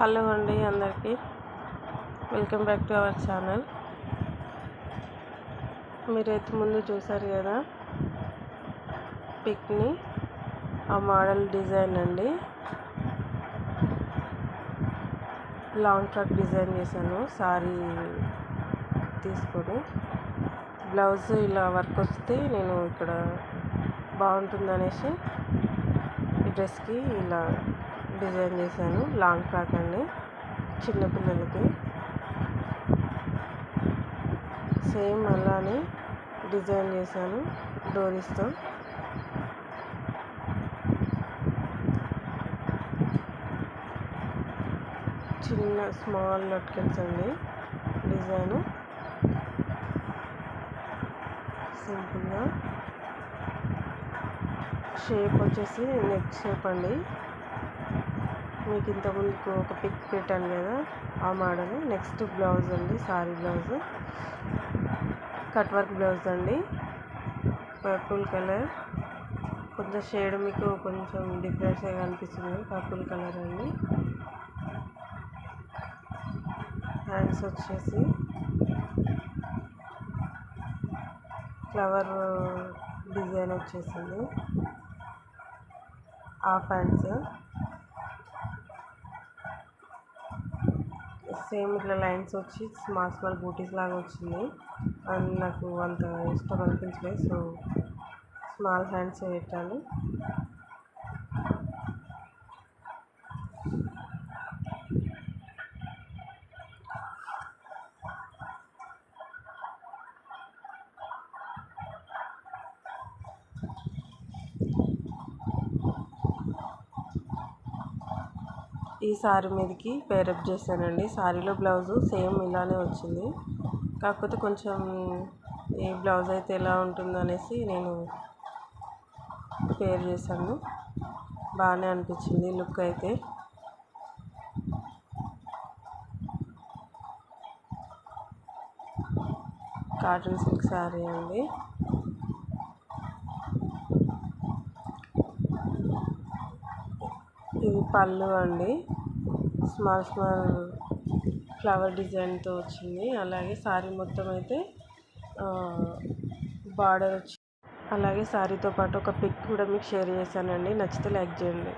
Hello అండి అందరికీ. Welcome back to our channel. మీరైతే ముందు చూసారు కదా పిక్ని ఆ మోడల్ డిజైన్ అండి. లాంగ్ ఫ్రాక్ డిజైన్ చేశాను సారీ తీసుకొని. బ్లౌజ్ ఇలా వర్క్ వస్తే నేను ఇక్కడ బాగుంటుందనేసి ఈ డ్రెస్కి ఇలా డిజైన్ చేశాను. లాంగ్ ఫ్రాక్ అండి. చిన్నపిల్లలకి సేమ్ అలానే డిజైన్ చేశాను డోరీస్తో. చిన్న స్మాల్ లట్కెన్స్ అండి డిజైను. సింపుల్గా. షేప్ వచ్చేసి నెక్ షేప్ అండి. మీకు ఇంతకుముందుకు ఒక పిక్ పెట్టాను కదా ఆ మోడల్. నెక్స్ట్ బ్లౌజ్ అండి sari blouse. Cut work blouse అండి. Purple colour. కొంచెం షేడ్ మీకు కొంచెం డిఫరెన్స్గా కనిపిస్తుంది. పర్పుల్ కలర్ అండి. హ్యాండ్స్ వచ్చేసి ఫ్లవర్ డిజైన్ వచ్చేసింది. Half hands. సేమ్ ఇట్లా లైన్స్ వచ్చి స్మాల్ స్మాల్ బూటీస్ లాగా వచ్చింది అండ్ నాకు అంత ఇష్టం అనిపించలేదు. సో స్మాల్ హ్యాండ్స్ పెట్టాను ఈ సారీ మీదకి పేరప్ చేశానండి. సారీలో బ్లౌజు సేమ్ ఇలానే వచ్చింది. కాకపోతే కొంచెం ఈ బ్లౌజ్ అయితే ఎలా ఉంటుందనేసి నేను పేర్ చేశాను. బాగానే అనిపించింది లుక్ అయితే. కాటన్ సిల్క్ శారీ అండి. పళ్ళు అండి. స్మాల్ స్మాల్ ఫ్లవర్ డిజైన్తో వచ్చింది. అలాగే శారీ మొత్తం అయితే బార్డర్ వచ్చి అలాగే శారీతో పాటు ఒక పిక్ కూడా మీకు షేర్ చేశానండి. నచ్చితే లైక్ చేయండి.